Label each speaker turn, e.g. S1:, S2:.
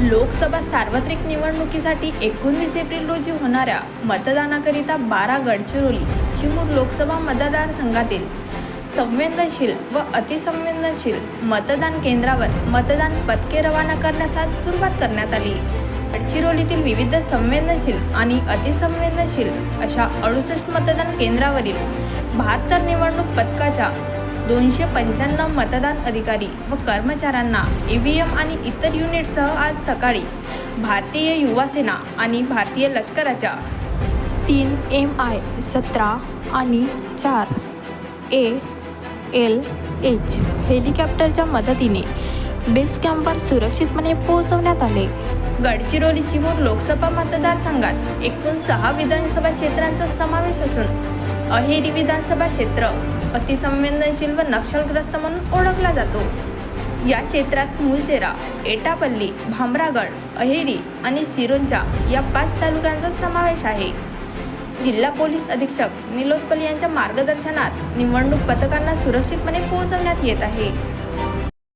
S1: लोकसभा सार्वत्रिक निवडणुकीसाठी एकोणवीस एप्रिल रोजी होणाऱ्या मतदानाकरिता बारा गडचिरोली चिमूर लोकसभा मतदारसंघातील संवेदनशील व अतिसंवेदनशील मतदान केंद्रावर मतदान पथके रवाना करण्यास आज सुरुवात करण्यात आली. गडचिरोलीतील विविध संवेदनशील आणि अतिसंवेदनशील अशा अडुसष्ट मतदान केंद्रावरील बहात्तर निवडणूक पथकाच्या दोनशे पंच्याण्णव मतदान अधिकारी व कर्मचाऱ्यांना ई व्ही एम आणि इतर युनिटसह आज सकाळी भारतीय युवा सेना आणि भारतीय लष्कराच्या तीन एम आय सतरा आणि चार ए एल एच हेलिकॉप्टरच्या मदतीने बेस कॅम्पवर सुरक्षितपणे पोहोचवण्यात आले. गडचिरोली चिमूर लोकसभा मतदारसंघात एकूण सहा विधानसभा क्षेत्रांचा समावेश असून अहेरी विधानसभा क्षेत्र अतिसंवेदनशील व नक्षलग्रस्त म्हणून ओळखला जातो. या क्षेत्रात मुलचेरा एटापल्ली भामरागड अहेरी आणि सिरोंचा या पाच तालुक्यांचा समावेश आहे. जिल्हा पोलीस अधीक्षक निलोत्पल यांच्या मार्गदर्शनात निवडणूक पथकांना सुरक्षितपणे पोहोचवण्यात येत आहे.